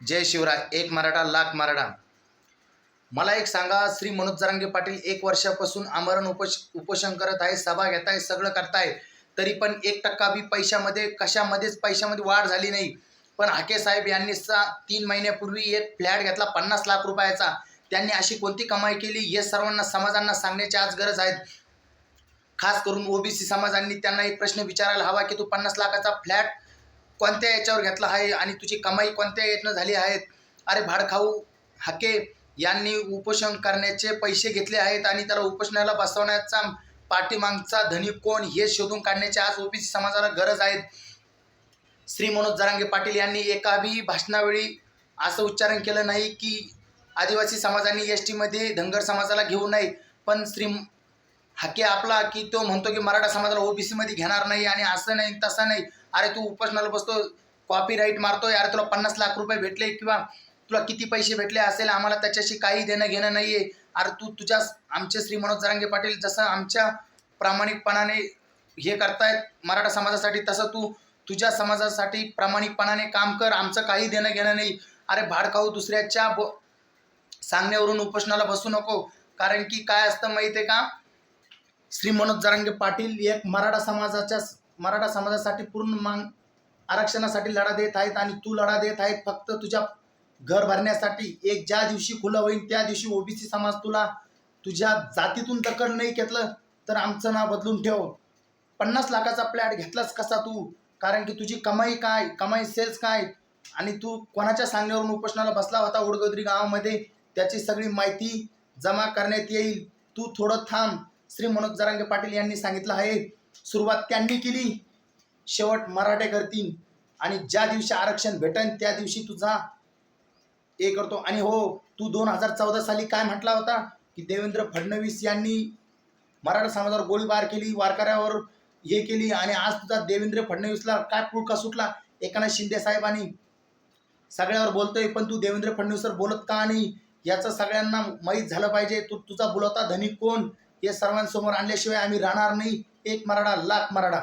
जय शिवराय एक मराठा लाख मराठा. मला एक सांगा श्री मनोज जरांगे पाटील एक वर्षापासून आमरण उपोष उपोषण करत आहे सभा घेत आहे सगळं करताय तरी पण एक टक्का बी पैशामध्ये कशामध्येच पैशामध्ये वाढ झाली नाही. पण हाके साहेब यांनी सा तीन महिन्यापूर्वी एक फ्लॅट घेतला पन्नास लाख रुपयाचा. त्यांनी अशी कोणती कमाई केली हे सर्वांना समाजांना सांगण्याची आज गरज आहे. खास करून ओबीसी समाजांनी त्यांना एक प्रश्न विचारायला हवा की तू पन्नास लाखाचा फ्लॅट कोणत्या याच्यावर घेतला आहे आणि तुझी कमाई कोणत्या यातनं झाली आहेत? अरे भाडखाऊ हाके यांनी उपोषण करण्याचे पैसे घेतले आहेत आणि त्याला उपोषणाला बसवण्याचा पाठीमागचा धनी कोण हे शोधून काढण्याची आज ओबीसी समाजाला गरज आहे. श्री मनोज जरांगे पाटील यांनी एकाही भाषणावेळी असं उच्चारण केलं नाही की आदिवासी समाजाने एस टीमध्ये धनगर समाजाला घेऊ नये. पण श्री हाके आपला की तो म्हणतो की मराठा समाजाला ओबीसीमध्ये घेणार नाही आणि असं नाही तसं नाही. अरे तू उपासनाला बसतो कॉपी राईट मारतोय अरे तुला पन्नास लाख रुपये भेटले किंवा तुला किती पैसे भेटले असेल आम्हाला त्याच्याशी काही देणं घेणं नाही आहे अरे तू तुझ्या आमचे श्री मनोज जरांगे पाटील जसं आमच्या प्रामाणिकपणाने हे करतायत मराठा समाजासाठी तसं तू तुझ्या समाजासाठी प्रामाणिकपणाने काम कर आमचं काही देणं घेणं नाही. अरे भाडखाऊ दुसऱ्याच्या ब सांगण्यावरून उपोषणाला बसू नको. कारण की काय असतं माहिती आहे का? श्री मनोज जरांगे पाटील एक मराठा समाजाच्या मराठा समाजासाठी पूर्ण मांग आरक्षणासाठी लढा देत आहेत आणि तू लढा देत आहेत. फक्त तुझ्या घर भरण्यासाठी एक ज्या दिवशी खुलं होईल त्या दिवशी ओबीसी समाज तुला तुझ्या जातीतून दखल नाही घेतलं तर आमचं नाव बदलून ठेव. पन्नास लाखाचा फ्लॅट घेतलास कसा तू? कारण की तुझी कमाई काय? कमाई सेल्स काय? आणि तू कोणाच्या सांगण्यावरून उपोषणाला बसला होता उडगोदरी गावामध्ये? त्याची सगळी माहिती जमा करण्यात येईल. तू थोडं थांब. श्री मनोज जरांगे पाटील यांनी सांगितलं आहे. सुरुवात त्यांनी केली. शेवट मराठे करतील आणि ज्या दिवशी आरक्षण भेटेल त्या दिवशी तुझा हे करतो. आणि हो तू दोन हजार चौदा साली काय म्हटला होता? की देवेंद्र फडणवीस यांनी मराठा समाजावर गोळीबार केली वारकऱ्यावर हे केली आणि आज तुझा देवेंद्र फडणवीसला काय पुळका सुटला? एकनाथ शिंदे साहेबांनी सगळ्यावर बोलतोय पण तू देवेंद्र फडणवीसवर बोलत का नाही? याचं सगळ्यांना माहीत झालं पाहिजे. तू तुझा बोलवता धनी कोण? हे सर्वांसमोर आणल्याशिवाय आम्ही राहणार नाही. एक मराठा लाख मराठा.